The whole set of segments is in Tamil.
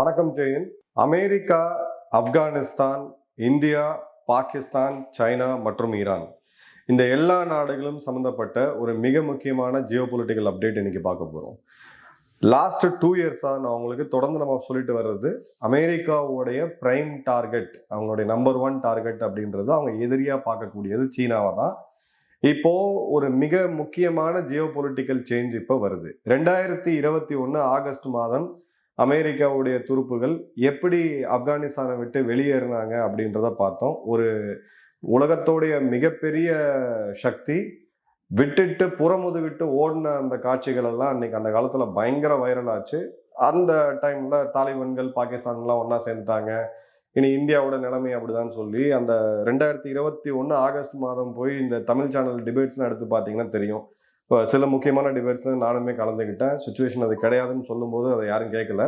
வணக்கம் Jayan. America Afghanistan India Pakistan China மற்றும் ஈரான். இந்த எல்லா நாடுகளும் சம்மந்தப்பட்ட ஒரு மிக முக்கியமான ஜியோ பொலிட்டிக்கல் அப்டேட் இன்னைக்கு பார்க்க போகிறோம் லாஸ்ட் டூ இயர்ஸாக நான் உங்களுக்கு தொடர்ந்து நம்ம சொல்லிட்டு வர்றது அமெரிக்காவுடைய பிரைம் டார்கெட் அவங்களுடைய நம்பர் ஒன் டார்கெட் அப்படின்றது அவங்க எதிரியாக பார்க்கக்கூடியது சீனாவை தான். இப்போ ஒரு மிக முக்கியமான ஜியோ பொலிட்டிக்கல் சேஞ்ச் இப்போ வருது. ரெண்டாயிரத்தி இருபத்தி ஒன்று ஆகஸ்ட் மாதம் அமெரிக்காவுடைய துருப்புகள் எப்படி ஆப்கானிஸ்தானை விட்டு வெளியேறினாங்க அப்படின்றத பார்த்தோம். ஒரு உலகத்தோடைய மிகப்பெரிய சக்தி விட்டுட்டு புறமுதுகிட்டு ஓடின அந்த காட்சிகள் எல்லாம் அன்னைக்கு அந்த காலத்தில் பயங்கர வைரல் ஆச்சு. அந்த டைம்ல தாலிபான்கள் பாகிஸ்தான்லாம் ஒன்றா சேர்ந்துட்டாங்க. இனி இந்தியாவோட நிலைமை அப்படிதான் சொல்லி அந்த ரெண்டாயிரத்தி இருபத்தி ஒன்று ஆகஸ்ட் மாதம் போய் இந்த தமிழ் சேனல் டிபேட்ஸ்லாம் எடுத்து பார்த்தீங்கன்னா தெரியும். இப்போ சில முக்கியமான டிபேட்ஸில் நானுமே கலந்துக்கிட்டேன் சுச்சுவேஷன் அது கிடையாதுன்னு சொல்லும்போது அதை யாரும் கேட்கல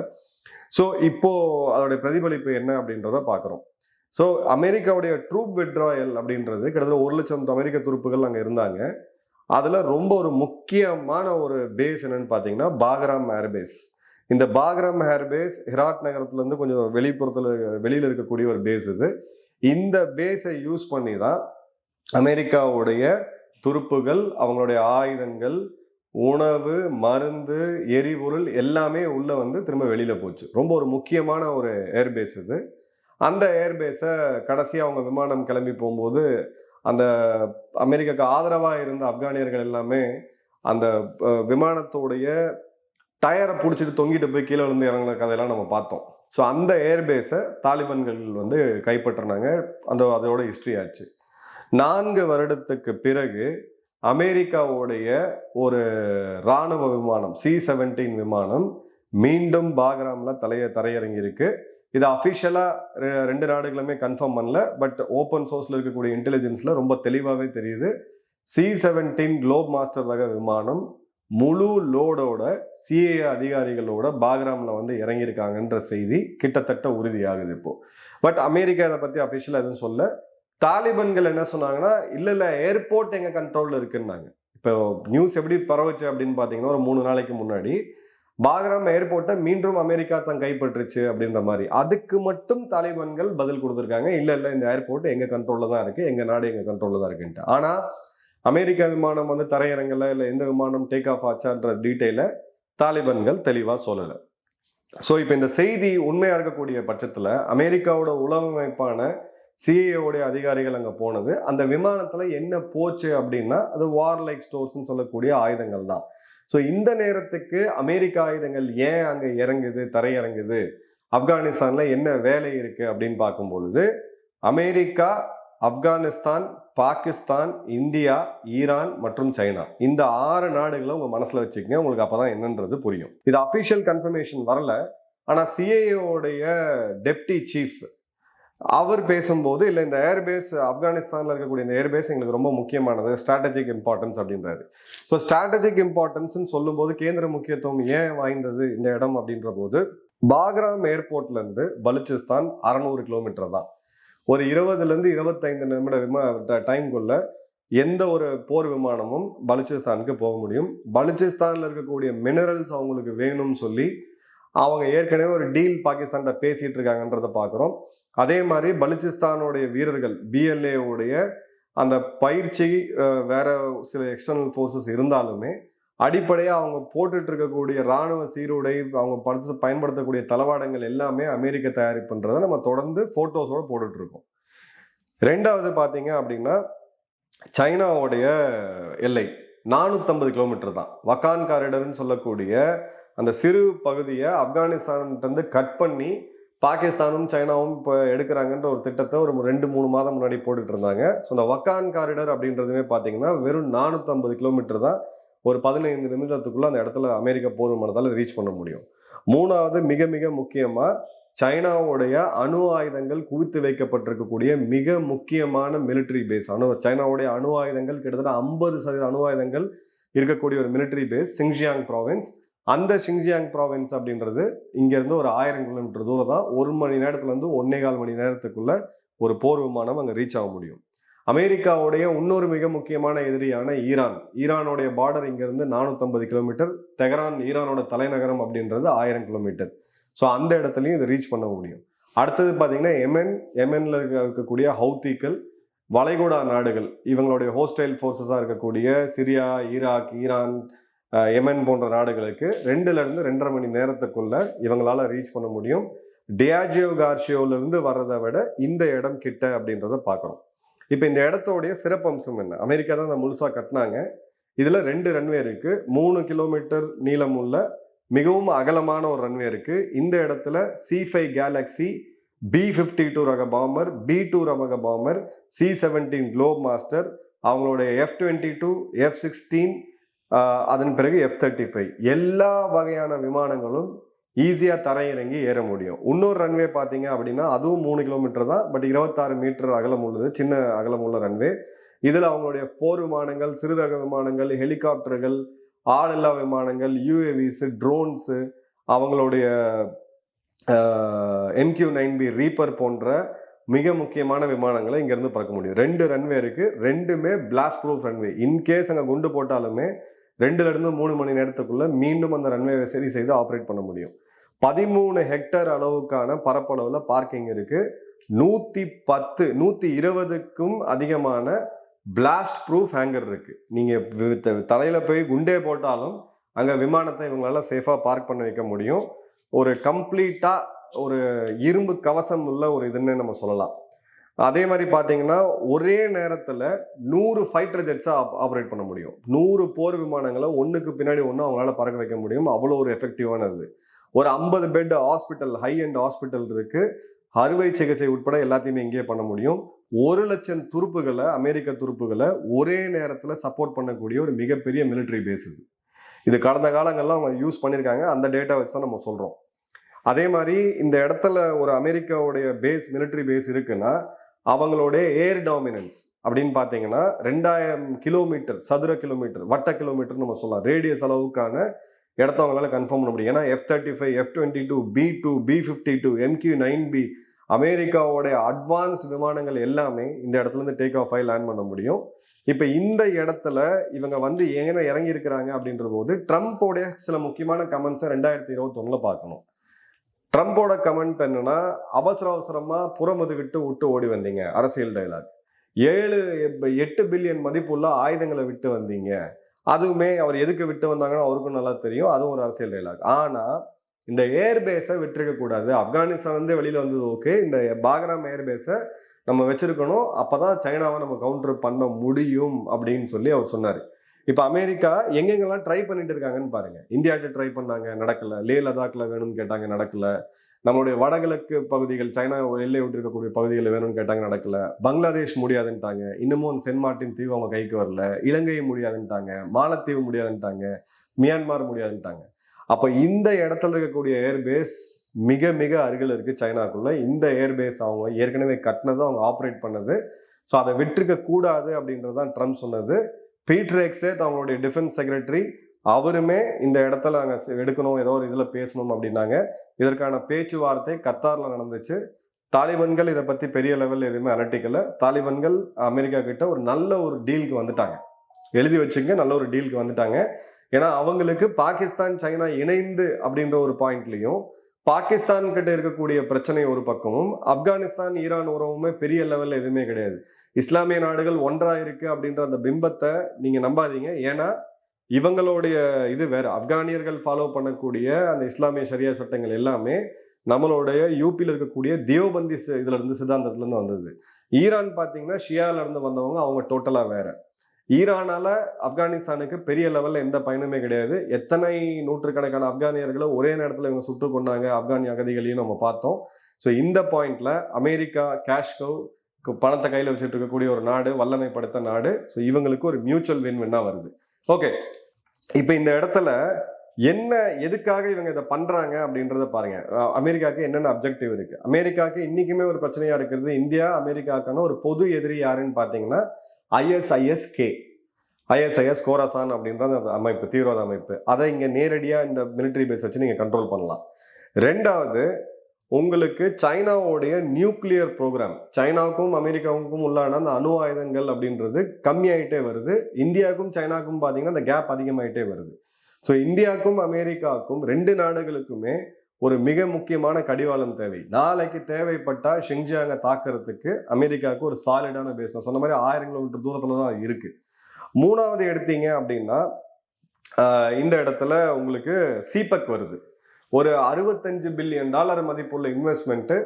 ஸோ இப்போது அதோடைய பிரதிபலிப்பு என்ன அப்படின்றத பார்க்குறோம் ஸோ அமெரிக்காவுடைய ட்ரூப் விட்ராயல் அப்படின்றது கிட்டத்தட்ட ஒரு லட்சம் அமெரிக்க துருப்புகள் அங்கே இருந்தாங்க. அதில் ரொம்ப ஒரு முக்கியமான ஒரு பேஸ் என்னன்னு பார்த்தீங்கன்னா பாக்ராம் ஏர்பேஸ் இந்த பாக்ராம் ஏர்பேஸ் ஹிராட் நகரத்துலேருந்து கொஞ்சம் வெளிப்புறத்தில் வெளியில் இருக்கக்கூடிய ஒரு பேஸ் இது. இந்த பேஸை யூஸ் பண்ணி தான் அமெரிக்காவுடைய துருப்புகள் அவங்களுடைய ஆயுதங்கள் உணவு மருந்து எரிபொருள் எல்லாமே உள்ளே வந்து திரும்ப வெளியில் போச்சு. ரொம்ப ஒரு முக்கியமான ஒரு ஏர்பேஸ் இது. அந்த ஏர்பேஸை கடைசி அவங்க விமானம் கிளம்பி போகும்போது அந்த அமெரிக்காவுக்கு ஆதரவாக இருந்த ஆப்கானியர்கள் எல்லாமே அந்த விமானத்தோடைய டயரை பிடிச்சிட்டு தொங்கிட்டு போய் கீழே விழுந்து இறங்குன கதையெல்லாம் நம்ம பார்த்தோம். ஸோ அந்த ஏர்பேஸை தாலிபான்கள் வந்து கைப்பற்றினாங்க. அந்த அதோட ஹிஸ்ட்ரி ஆச்சு. நான்கு வருடத்துக்கு பிறகு அமெரிக்காவுடைய ஒரு இராணுவ விமானம் சி செவன்டீன் விமானம் மீண்டும் பாக்ராமில் தலைய தரையிறங்கியிருக்கு. இது அஃபிஷியலாக ரெண்டு நாடுகளுமே கன்ஃபார்ம் பண்ணல பட் ஓப்பன் சோர்ஸில் இருக்கக்கூடிய இன்டெலிஜென்ஸில் ரொம்ப தெளிவாகவே தெரியுது. சி செவன்டீன் குளோப் மாஸ்டர் ரக விமானம் முழு லோடோட சிஏ அதிகாரிகளோட பாக்ராமில் வந்து இறங்கியிருக்காங்கன்ற செய்தி கிட்டத்தட்ட உறுதியாகுது இப்போது பட் அமெரிக்கா இதை பற்றி அஃபிஷியலாக எதுவும் சொல்ல தாலிபன்கள் என்ன சொன்னாங்கன்னா இல்லை இல்லை ஏர்போர்ட் எங்கள் கண்ட்ரோலில் இருக்குன்னாங்க. இப்போ நியூஸ் எப்படி பரவுச்சு அப்படின்னு பார்த்தீங்கன்னா ஒரு மூணு நாளைக்கு முன்னாடி பாக்ராம் ஏர்போர்ட்டை மீண்டும் அமெரிக்கா தான் கைப்பற்றுச்சு அப்படின்ற மாதிரி. அதுக்கு மட்டும் தாலிபான்கள் பதில் கொடுத்துருக்காங்க. இல்லை இல்லை இந்த ஏர்போர்ட் எங்கள் கண்ட்ரோலில் தான் இருக்குது எங்கள் நாடு எங்கள் கண்ட்ரோலில் தான் இருக்குன்ட்டு. ஆனால் அமெரிக்கா விமானம் வந்து தரையிறங்கல இல்லை எந்த விமானம் டேக் ஆஃப் ஆச்சான்ற டீட்டெயிலை தாலிபான்கள் தெளிவாக சொல்லலை. ஸோ இப்போ இந்த செய்தி உண்மையாக இருக்கக்கூடிய பட்சத்தில் அமெரிக்காவோட உளவமைப்பான சிஏஓடைய அதிகாரிகள் அங்கே போனது. அந்த விமானத்தில் என்ன போச்சு அப்படின்னா அது வார் லைக் ஸ்டோர்ஸ்னு சொல்லக்கூடிய ஆயுதங்கள் தான். ஸோ இந்த நேரத்துக்கு அமெரிக்க ஆயுதங்கள் ஏன் அங்கே இறங்குது தரையிறங்குது? ஆப்கானிஸ்தானில் என்ன வேலை இருக்குது அப்படின்னு பார்க்கும் பொழுது America Afghanistan Pakistan India Iran மற்றும் சைனா. இந்த ஆறு நாடுகளை உங்கள் மனசில் வச்சுக்கங்க உங்களுக்கு அப்போ தான் என்னன்றது புரியும். இது அஃபிஷியல் கன்ஃபர்மேஷன் வரல. ஆனால் சிஏஓடைய டெப்டி சீஃப் அவர் பேசும்போது இல்லை இந்த ஏர்பேஸ் ஆப்கானிஸ்தானில் இருக்கக்கூடிய இந்த ஏர்பேஸ் எங்களுக்கு ரொம்ப முக்கியமானது ஸ்ட்ராட்டஜிக் இம்பார்ட்டன்ஸ் அப்படின்றாரு. ஸோ ஸ்ட்ராட்டஜிக் இம்பார்ட்டன்ஸ்னு சொல்லும்போது கேந்திர முக்கியத்துவம் ஏன் வாய்ந்தது இந்த இடம் அப்படின்ற போது பாக்ராம் ஏர்போர்ட்லேருந்து பலுச்சிஸ்தான் அறநூறு கிலோமீட்டர் தான். ஒரு இருபதுலேருந்து இருபத்தைந்து நிமிட விமா டைம்குள்ள எந்த ஒரு போர் விமானமும் பலுச்சிஸ்தானுக்கு போக முடியும். பலுச்சிஸ்தானில் இருக்கக்கூடிய மினரல்ஸ் அவங்களுக்கு வேணும்னு சொல்லி அவங்க ஏற்கனவே ஒரு டீல் பாகிஸ்தான்கிட்ட பேசிகிட்டு இருக்காங்கன்றத பார்க்குறோம் அதே மாதிரி பலுச்சிஸ்தானுடைய வீரர்கள் பிஎல்ஏவுடைய அந்த பயிற்சி வேற சில எக்ஸ்டர்னல் ஃபோர்ஸஸ் இருந்தாலுமே அடிப்படையாக அவங்க போட்டுட்டு இருக்கக்கூடிய ராணுவ சீருடை அவங்க படுத்து பயன்படுத்தக்கூடிய தளவாடங்கள் எல்லாமே அமெரிக்க தயாரிப்புன்றதை நம்ம தொடர்ந்து ஃபோட்டோஸோடு போட்டுட்ருக்கோம் ரெண்டாவது பார்த்தீங்க அப்படின்னா சைனாவுடைய எல்லை நானூற்றம்பது கிலோமீட்டர் தான். வக்கான் காரிடர்னு சொல்லக்கூடிய அந்த சிறு பகுதியை ஆப்கானிஸ்தான்கிட்ட கட் பண்ணி பாகிஸ்தானும் சைனாவும் இப்போ எடுக்கிறாங்கன்ற ஒரு திட்டத்தை ஒரு ரெண்டு மூணு மாதம் முன்னாடி போட்டுட்டு இருந்தாங்க. ஸோ இந்த வக்கான் காரிடர் அப்படின்றதுமே பார்த்தீங்கன்னா வெறும் நானூற்றம்பது கிலோமீட்டர் தான் ஒரு பதினைந்து நிமிடத்துக்குள்ள அந்த இடத்துல அமெரிக்க போர் விமானத்தால் ரீச் பண்ண முடியும். மூணாவது மிக மிக முக்கியமாக சைனாவுடைய அணு ஆயுதங்கள் குவித்து வைக்கப்பட்டிருக்கக்கூடிய மிக முக்கியமான மிலிட்டரி பேஸ் அணு சைனாவுடைய அணு ஆயுதங்கள் கிட்டத்தட்ட ஐம்பது சதவீத அணு ஆயுதங்கள் இருக்கக்கூடிய ஒரு மிலிட்டரி பேஸ் சிங்ஜியாங் ப்ராவின்ஸ் அந்த ஷிங்ஜியாங் ப்ராவின்ஸ் அப்படின்றது இங்கேருந்து ஒரு ஆயிரம் கிலோமீட்டர் தூரம் தான் ஒரு மணி நேரத்துலேருந்து ஒன்னே கால் மணி நேரத்துக்குள்ள ஒரு போர் விமானம் அங்கே ரீச் ஆக முடியும். அமெரிக்காவுடைய இன்னொரு மிக முக்கியமான எதிரியான ஈரான். ஈரானுடைய பார்டர் இங்கேருந்து நானூற்றம்பது கிலோமீட்டர் தெஹரான் ஈரானோட தலைநகரம் அப்படின்றது ஆயிரம் கிலோமீட்டர் ஸோ அந்த இடத்துலையும் இதை ரீச் பண்ண முடியும். அடுத்தது பார்த்தீங்கன்னா எமென் எமென்ல இருக்கக்கூடிய ஹவுத்திக்கள் வளைகுடா நாடுகள் இவங்களுடைய ஹோஸ்டைல் ஃபோர்ஸஸாக இருக்கக்கூடிய சிரியா ஈராக் ஈரான் எமன் போன்ற நாடுகளுக்கு ரெண்டுலேருந்து ரெண்டரை மணி நேரத்துக்குள்ள இவங்களால் ரீச் பண்ண முடியும். டியாஜியோ கார்ஷியோவிலிருந்து வர்றதை விட இந்த இடம் கிட்ட அப்படின்றத பார்க்கணும். இப்போ இந்த இடத்தோடைய சிறப்பம்சம் என்ன? அமெரிக்கா தான் அந்த முழுசாக கட்டினாங்க. இதில் ரெண்டு ரன்வே இருக்குது மூணு கிலோமீட்டர் நீளம் உள்ள மிகவும் அகலமான ஒரு ரன்வே இருக்குது இந்த இடத்துல C five Galaxy B fifty two ரக பாம்பர் பி டூ ரக bomber C seventeen Globe master அவங்களுடைய F twenty two F sixteen அதன் பிறகு எஃப் தேர்ட்டி ஃபைவ் எல்லா வகையான விமானங்களும் ஈஸியாக தரையிறங்கி ஏற முடியும். இன்னொரு ரன்வே பார்த்தீங்க அப்படின்னா அதுவும் மூணு கிலோமீட்டர் தான் பட் இருபத்தாறு மீட்டர் அகலம் உள்ளது சின்ன அகலம் உள்ள ரன்வே இதில் அவங்களுடைய போர் விமானங்கள் சிறுரக விமானங்கள் ஹெலிகாப்டர்கள் ஆளில்லா விமானங்கள் யூஏவிஸு ட்ரோன்ஸு அவங்களுடைய எம்கியூ நைன் பி ரீப்பர் போன்ற மிக முக்கியமான விமானங்களை இங்கேருந்து பறக்க முடியும். ரெண்டு ரன்வே இருக்குது ரெண்டுமே பிளாஸ்ட் ப்ரூஃப் ரன்வே இன்கேஸ் அங்கே குண்டு போட்டாலுமே ரெண்டுலேருந்து மூணு மணி நேரத்துக்குள்ளே மீண்டும் அந்த ரன்வேவை சரி செய்து ஆப்ரேட் பண்ண முடியும். பதிமூணு ஹெக்டர் அளவுக்கான பரப்பளவில் பார்க்கிங் இருக்குது நூற்றி பத்து நூற்றி இருபதுக்கும் அதிகமான பிளாஸ்ட் ப்ரூஃப் ஹேங்கர் இருக்குது நீங்கள் தலையில் போய் குண்டே போட்டாலும் அங்கே விமானத்தை இவங்களால சேஃபாக பார்க் பண்ண வைக்க முடியும். ஒரு கம்ப்ளீட்டாக ஒரு இரும்பு கவசம் உள்ள ஒரு இதுன்னு நம்ம சொல்லலாம். அதே மாதிரி பார்த்தீங்கன்னா ஒரே நேரத்தில் நூறு ஃபைட்டர் ஜெட்ஸை ஆப்ரேட் பண்ண முடியும். நூறு போர் விமானங்களை ஒன்றுக்கு பின்னாடி ஒன்று அவங்களால பறக்க வைக்க முடியும். அவ்வளோ ஒரு எஃபெக்டிவானது ஒரு ஐம்பது bed hospital high end hospital இருக்குது அறுவை சிகிச்சை உட்பட எல்லாத்தையுமே இங்கேயே பண்ண முடியும். ஒரு லட்சம் துருப்புகளை அமெரிக்க துருப்புகளை ஒரே நேரத்தில் சப்போர்ட் பண்ணக்கூடிய ஒரு மிகப்பெரிய மிலிட்ரி பேஸ் இது. இது கடந்த காலங்கள்லாம் அவங்க யூஸ் பண்ணியிருக்காங்க. அந்த டேட்டா வச்சு தான் நம்ம சொல்கிறோம் அதே மாதிரி இந்த இடத்துல ஒரு அமெரிக்காவுடைய பேஸ் மிலிட்ரி பேஸ் இருக்குன்னா அவங்களோட ஏர் டாமினன்ஸ் அப்படின்னு பார்த்தீங்கன்னா ரெண்டாயிரம் கிலோமீட்டர் சதுர கிலோமீட்டர் வட்ட கிலோமீட்டர் நம்ம சொல்லலாம். ரேடியஸ் அளவுக்கான இடத்த அவங்களால கன்ஃபார்ம் பண்ண முடியும். ஏன்னா F thirty five F twenty two B two B fifty two MQ nine B அமெரிக்காவோடைய advanced விமானங்கள் எல்லாமே இந்த இடத்துலேருந்து டேக் ஆஃப் ஆகி லேண்ட் பண்ண முடியும். இப்போ இந்த இடத்துல இவங்க வந்து ஏன இறங்கியிருக்கிறாங்க அப்படின்ற போது ட்ரம்ப்போடைய சில முக்கியமான கமெண்ட்ஸை ரெண்டாயிரத்தி இருபத்தொன்னில் பார்க்கணும். ட்ரம்ப்போட கமெண்ட் என்னன்னா அவசர அவசரமா புறமுதுகிட்டு விட்டு ஓடி வந்தீங்க அரசியல் டைலாக் ஏழு எட்டு பில்லியன் மதிப்புள்ள ஆயுதங்களை விட்டு வந்தீங்க. அதுவுமே அவர் எதுக்கு விட்டு வந்தாங்கன்னு அவருக்கும் நல்லா தெரியும் அதுவும் ஒரு அரசியல் டைலாக் ஆனா இந்த ஏர்பேஸை விட்டுருக்க கூடாது. ஆப்கானிஸ்தான் வந்து வெளியில வந்தது ஓகே இந்த பாக்ராம் ஏர்பேஸை நம்ம வச்சிருக்கணும். அப்பதான் சைனாவை நம்ம கவுண்டர் பண்ண முடியும் அப்படின்னு சொல்லி அவர் சொன்னார். இப்போ அமெரிக்கா எங்கெங்கெல்லாம் ட்ரை பண்ணிட்டு இருக்காங்கன்னு பாருங்க. இந்தியாட்ட ட்ரை பண்ணாங்க நடக்கல. லே லதாக்ல வேணும்னு கேட்டாங்க நடக்கல. நம்மளுடைய வடகிழக்கு பகுதிகள் சைனா எல்லை விட்டு இருக்கக்கூடிய பகுதிகள் வேணும்னு கேட்டாங்க நடக்கல. பங்களாதேஷ் முடியாதுன்ட்டாங்க இன்னமும் அந்த சென்ட் மார்ட்டின் தீவு அவங்க கைக்கு வரல. இலங்கை முடியாதுன்ட்டாங்க மாலத்தீவு முடியாதுன்ட்டாங்க மியான்மார் முடியாதுன்ட்டாங்க அப்போ இந்த இடத்துல இருக்கக்கூடிய ஏர்பேஸ் மிக மிக அருகில் இருக்குது சைனாக்குள்ள. இந்த ஏர்பேஸ் அவங்க ஏற்கனவே கட்டினதை அவங்க ஆப்ரேட் பண்ணது. ஸோ அதை விட்டுருக்க கூடாது அப்படின்றது தான் ட்ரம்ப் சொன்னது. பீட்ரேக்ஸே தங்களுடைய டிஃபென்ஸ் செக்ரட்டரி. அவருமே இந்த இடத்துல நாங்கள் எடுக்கணும் ஏதோ ஒரு இதில் பேசணும் அப்படின்னாங்க. இதற்கான பேச்சுவார்த்தை கத்தாரில் நடந்துச்சு. தாலிபன்கள் இதை பற்றி பெரிய லெவலில் எதுவுமே அலட்டிக்கல தாலிபன்கள் அமெரிக்கா கிட்ட ஒரு நல்ல ஒரு டீலுக்கு வந்துட்டாங்க. எழுதி வச்சுங்க நல்ல ஒரு டீலுக்கு வந்துட்டாங்க. ஏன்னா அவங்களுக்கு பாகிஸ்தான் சைனா இணைந்து அப்படின்ற ஒரு பாயிண்ட்லையும் பாகிஸ்தான் கிட்ட இருக்கக்கூடிய பிரச்சனை ஒரு பக்கமும் ஆப்கானிஸ்தான் ஈரான் உறவுமே பெரிய லெவலில் எதுவுமே கிடையாது. இஸ்லாமிய நாடுகள் ஒன்றா இருக்கு அப்படின்ற அந்த பிம்பத்தை நீங்க நம்பாதீங்க. ஏன்னா இவங்களுடைய இது வேற. ஆப்கானியர்கள் ஃபாலோ பண்ணக்கூடிய அந்த இஸ்லாமிய சரியா சட்டங்கள் எல்லாமே நம்மளுடைய யூபியில் இருக்கக்கூடிய தேவபந்தி இதுல இருந்து சித்தாந்தத்துல இருந்து வந்தது. ஈரான் பாத்தீங்கன்னா ஷியால இருந்து வந்தவங்க அவங்க டோட்டலா வேற. ஈரானால ஆப்கானிஸ்தானுக்கு பெரிய லெவல்ல எந்த பயனுமே கிடையாது. எத்தனை நூற்றுக்கணக்கான ஆப்கானியர்களை ஒரே நேரத்தில் இவங்க சுட்டு கொண்டாங்க ஆப்கானிய அகதிகளையும் நம்ம பார்த்தோம். ஸோ இந்த பாயிண்ட்ல அமெரிக்கா கேஷ்கோ பணத்தை கையில் வச்சுட்டு இருக்கக்கூடிய ஒரு நாடு வல்லமை படுத்த நாடு. ஸோ இவங்களுக்கு ஒரு மியூச்சுவல் வின் வின்னா வருது. ஓகே இப்போ இந்த இடத்துல என்ன எதுக்காக இவங்க இதை பண்றாங்க அப்படின்றத பாருங்க. அமெரிக்காவுக்கு என்னென்ன அப்ஜெக்டிவ் இருக்கு? அமெரிக்காவுக்கு இன்னைக்குமே ஒரு பிரச்சனையா இருக்கிறது இந்தியா அமெரிக்காக்கான ஒரு பொது எதிரி யாருன்னு பார்த்தீங்கன்னா ஐஎஸ்ஐஎஸ்கே ஐஎஸ்ஐஎஸ் கோராசான் அப்படின்ற அந்த அமைப்பு தீவிரவாத அமைப்பு. அதை இங்கே நேரடியாக இந்த மிலிட்ரி பேஸ் வச்சு நீங்கள் கண்ட்ரோல் பண்ணலாம். ரெண்டாவது உங்களுக்கு சைனாவுடைய நியூக்ளியர் ப்ரோக்ராம் சைனாவுக்கும் அமெரிக்காவுக்கும் உள்ளான அந்த அணு ஆயுதங்கள் அப்படின்றது கம்மியாயிட்டே வருது இந்தியாவுக்கும் சைனாவுக்கும் பார்த்தீங்கன்னா அந்த கேப் அதிகமாயிட்டே வருது ஸோ இந்தியாவுக்கும் அமெரிக்காவுக்கும் ரெண்டு நாடுகளுக்குமே ஒரு மிக முக்கியமான கடிவாளம் தேவை நாளைக்கு தேவைப்பட்டால் ஷெங்ஜியாங்க தாக்குறதுக்கு அமெரிக்காவுக்கு ஒரு சாலிடான பேஸ் நான் சொன்ன மாதிரி ஆயிரம் கிலோமீட்டர் தூரத்தில் தான் இருக்குது மூணாவது எடுத்தீங்க அப்படின்னா இந்த இடத்துல உங்களுக்கு சீபக் வருது ஒரு அறுபத்தஞ்சு பில்லியன் டாலர் மதிப்புள்ள இன்வெஸ்ட்மெண்ட்டு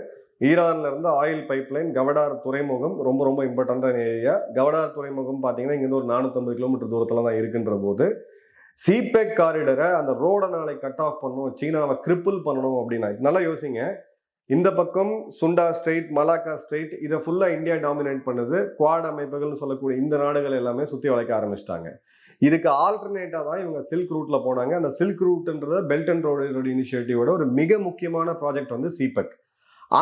ஈரான்ல இருந்து ஆயில் பைப்லைன் கவடார் துறைமுகம் ரொம்ப ரொம்ப இம்பார்ட்டண்டான ஏரியா கவடார் துறைமுகம் பார்த்தீங்கன்னா இங்கேருந்து ஒரு நானூற்றம்பது கிலோமீட்டர் தூரத்தில் தான் இருக்குன்ற போது சிபெக் காரிடரை அந்த ரோடை நாளை கட் ஆஃப் பண்ணணும் சீனாவை கிரிப்பிள் பண்ணணும் அப்படின்னா நல்லா யோசிங்க. இந்த பக்கம் சுண்டா ஸ்ட்ரெயிட் மலாக்கா ஸ்ட்ரெயிட் இதை ஃபுல்லாக இந்தியா டாமினேட் பண்ணுது. குவாட் அமைப்புகள்னு சொல்லக்கூடிய இந்த நாடுகள் எல்லாமே சுற்றி வளைக்க ஆரம்பிச்சிட்டாங்க. இதுக்கு ஆல்டர்னேட்டாக தான் இவங்க சில்க் ரூட்டில் போனாங்க. அந்த சில்க் ரூட்ன்றது பெல்ட் அண்ட் ரோடு இனிஷியேட்டிவோட ஒரு மிக முக்கியமான ப்ராஜெக்ட் வந்து சிபெக்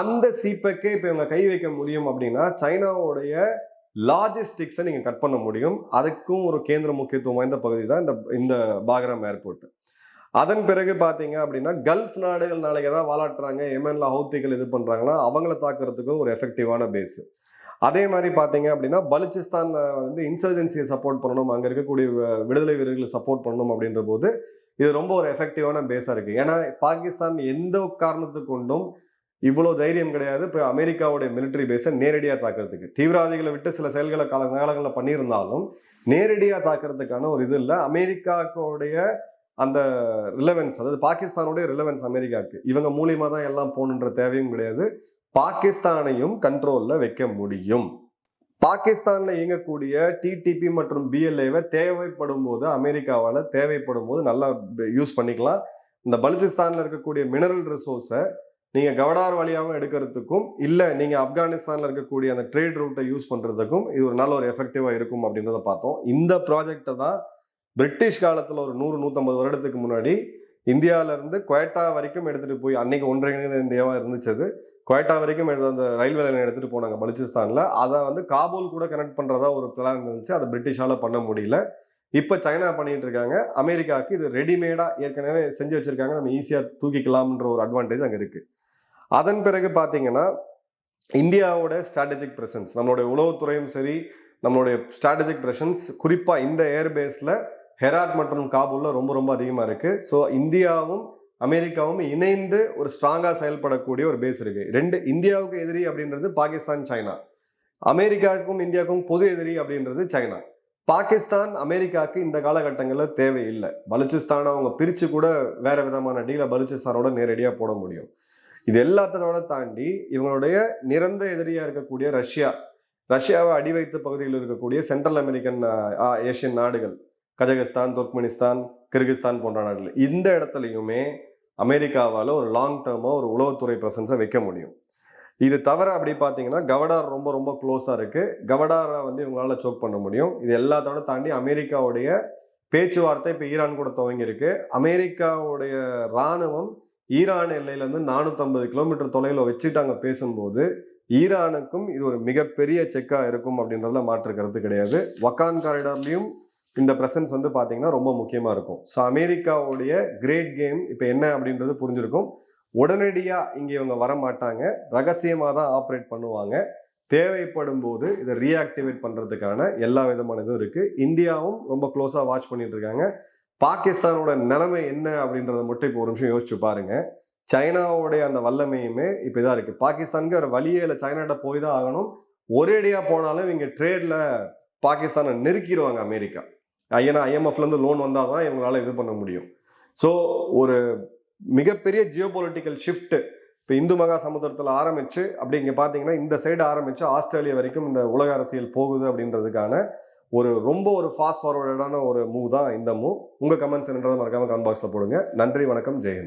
அந்த சிபெக்கே இப்போ இவங்க கை வைக்க முடியும் அப்படின்னா சைனாவுடைய லாஜிஸ்டிக்ஸை நீங்கள் கட் பண்ண முடியும். அதுக்கும் ஒரு கேந்திர முக்கியத்துவம் வாய்ந்த பகுதி தான் இந்த இந்த பாக்ராம் ஏர்போர்ட் அதன் பிறகு பார்த்தீங்க அப்படின்னா கல்ஃப் நாடுகள் நாளைக்கு எதாவது வாலாட்டுறாங்க. எமன்ல ஹவுத்திகள் இது பண்ணுறாங்கன்னா அவங்கள தாக்குறதுக்கும் ஒரு எஃபெக்டிவான பேஸு அதே மாதிரி பார்த்தீங்க அப்படின்னா பலுச்சிஸ்தான் வந்து இன்சர்ஜென்சியை சப்போர்ட் பண்ணணும் அங்கே இருக்கக்கூடிய விடுதலை வீரர்களை சப்போர்ட் பண்ணணும் அப்படின்ற போது இது ரொம்ப ஒரு எஃபெக்டிவான பேஸாக இருக்குது ஏன்னா பாகிஸ்தான் எந்த காரணத்து கொண்டும் இவ்வளோ தைரியம் கிடையாது. இப்போ அமெரிக்காவுடைய மிலிட்டரி பேஸை நேரடியாக தாக்குறதுக்கு. தீவிரவாதிகளை விட்டு சில செயல்களை கால காலங்களில் பண்ணியிருந்தாலும் நேரடியாக தாக்குறதுக்கான ஒரு இது இல்லை. அமெரிக்காவுடைய அந்த ரிலவென்ஸ் அதாவது பாகிஸ்தானுடைய ரிலவென்ஸ் அமெரிக்காவுக்கு. இவங்க மூலியமா தான் எல்லாம் போகணுன்ற தேவையும் கிடையாது. பாகிஸ்தானையும் கண்ட்ரோலில் வைக்க முடியும். பாகிஸ்தானில் இயங்கக்கூடிய டிடிபி மற்றும் பிஎல்ஏவை தேவைப்படும் போது அமெரிக்காவால் தேவைப்படும் போது நல்லா யூஸ் பண்ணிக்கலாம். இந்த பலுச்சிஸ்தானில் இருக்கக்கூடிய மினரல் ரிசோர்ஸை நீங்கள் கவடார் வழியாகவும் எடுக்கிறதுக்கும் இல்லை நீங்கள் ஆப்கானிஸ்தானில் இருக்கக்கூடிய அந்த ட்ரேட் ரூட்டை யூஸ் பண்ணுறதுக்கும் இது ஒரு நல்ல ஒரு எஃபெக்டிவாக இருக்கும் அப்படின்றத பார்த்தோம். இந்த ப்ராஜெக்டை தான் பிரிட்டிஷ் காலத்தில் ஒரு நூறு நூற்றம்பது வருடத்துக்கு முன்னாடி இந்தியாவிலேருந்து குவேட்டா வரைக்கும் எடுத்துகிட்டு போய் அன்னைக்கு ஒன்றிணைந்த இந்தியாவாக இருந்துச்சது குவேட்டா வரைக்கும் எடுத்து அந்த ரயில்வே லைன் எடுத்துகிட்டு போனாங்க பலுச்சிஸ்தானில் அதை வந்து காபூல் கூட கனெக்ட் பண்ணுறதா ஒரு பிளான் இருந்துச்சு. அதை பிரிட்டிஷால் பண்ண முடியல. இப்போ சைனா பண்ணிகிட்டு இருக்காங்க. அமெரிக்காவுக்கு இது ரெடிமேடாக ஏற்கனவே செஞ்சு வச்சுருக்காங்க. நம்ம ஈஸியாக தூக்கிக்கலாம்ன்ற ஒரு அட்வான்டேஜ் அங்கே இருக்குது அதன் பிறகு பார்த்தீங்கன்னா இந்தியாவோட ஸ்ட்ராட்டஜிக் பிரசன்ஸ் நம்மளுடைய உளவுத்துறையும் சரி நம்மளுடைய ஸ்ட்ராட்டஜிக் ப்ரெஷன்ஸ் குறிப்பாக இந்த ஏர்பேஸில் ஹெராட் மற்றும் காபூலில் ரொம்ப ரொம்ப அதிகமாக இருக்குது ஸோ இந்தியாவும் அமெரிக்காவும் இணைந்து ஒரு ஸ்ட்ராங்காக செயல்படக்கூடிய ஒரு பேஸ் இருக்குது ரெண்டு இந்தியாவுக்கு எதிரி அப்படின்றது பாகிஸ்தான் சைனா. அமெரிக்காவுக்கும் இந்தியாவுக்கும் பொது எதிரி அப்படின்றது சைனா. பாகிஸ்தான் அமெரிக்காவுக்கு இந்த காலகட்டங்களில் தேவையில்லை. பலுச்சிஸ்தானை அவங்க பிரித்து கூட வேற விதமான டீலை பலுச்சிஸ்தானோட நேரடியாக போட முடியும். இது எல்லாத்தோட தாண்டி இவங்களுடைய நிரந்த எதிரியாக இருக்கக்கூடிய ரஷ்யா ரஷ்யாவை அடி வைத்த பகுதியில் இருக்கக்கூடிய சென்ட்ரல் அமெரிக்கன் ஏஷியன் நாடுகள் கஜகஸ்தான் துர்க்மெனிஸ்தான் கிர்கிஸ்தான் போன்ற நாடுகள். இந்த இடத்துலையுமே அமெரிக்காவால் ஒரு லாங் டேர்மாக ஒரு உளவுத்துறை பிரசன்ஸை வைக்க முடியும். இது தவிர அப்படி பார்த்தீங்கன்னா கவடார் ரொம்ப ரொம்ப க்ளோஸாக இருக்குது கவடாரை வந்து இவங்களால சோக் பண்ண முடியும். இது எல்லாத்தோட தாண்டி அமெரிக்காவுடைய பேச்சுவார்த்தை இப்போ ஈரான் கூட துவங்கியிருக்கு. அமெரிக்காவுடைய இராணுவம் ஈரான் எல்லையிலேருந்து நானூற்றம்பது கிலோமீட்டர் தொலைவில் வச்சுட்டாங்க பேசும்போது ஈரானுக்கும் இது ஒரு மிகப்பெரிய செக்காக இருக்கும் அப்படின்றதுல மாற்று கருத்து கிடையாது. வக்கான் காரிடார்லையும் இந்த பிரசன்ஸ் வந்து பார்த்தீங்கன்னா ரொம்ப முக்கியமாக இருக்கும். ஸோ அமெரிக்காவுடைய கிரேட் கேம் இப்போ என்ன அப்படின்றது புரிஞ்சிருக்கும். உடனடியாக இங்கே இவங்க வர மாட்டாங்க. ரகசியமாக தான் ஆப்ரேட் பண்ணுவாங்க. தேவைப்படும் போது இதை ரீஆக்டிவேட் பண்ணுறதுக்கான எல்லா விதமான இதுவும் இருக்குது இந்தியாவும் ரொம்ப க்ளோஸாக வாட்ச் பண்ணிட்டு இருக்காங்க. பாகிஸ்தானோட நிலைமை என்ன அப்படின்றத மட்டும் இப்போ ஒரு நிமிஷம் யோசிச்சு பாருங்க. சைனாவுடைய அந்த வல்லமையுமே இப்போ இதாக இருக்குது பாகிஸ்தானுக்கு ஒரு வழியே இல்லை. சைனாட்ட போய் தான் ஆகணும். ஒரேடியாக போனாலும் இவங்க ட்ரேடில் பாகிஸ்தானை நெருக்கிடுவாங்க அமெரிக்கா. ஏன்னா ஐஎம்எஃப்லேருந்து லோன் வந்தால் தான் இவங்களால இது பண்ண முடியும். ஸோ ஒரு மிகப்பெரிய ஜியோ பொலிட்டிக்கல் ஷிஃப்ட்டு இப்போ இந்து மகா சமுத்திரத்தில் ஆரம்பிச்சு அப்படி இங்கே பார்த்தீங்கன்னா இந்த சைடு ஆரம்பிச்சு ஆஸ்திரேலியா வரைக்கும் இந்த உலக அரசியல் போகுது அப்படின்றதுக்கான ஒரு ரொம்ப ஒரு ஃபாஸ்ட் ஃபார்வர்டான ஒரு மூவ் தான் இந்த மூவ் உங்கள் கமெண்ட்ஸ் என்னன்றதை மறக்காமல் கமெண்ட் பாக்ஸில் போடுங்க. நன்றி வணக்கம் ஜெயந்த்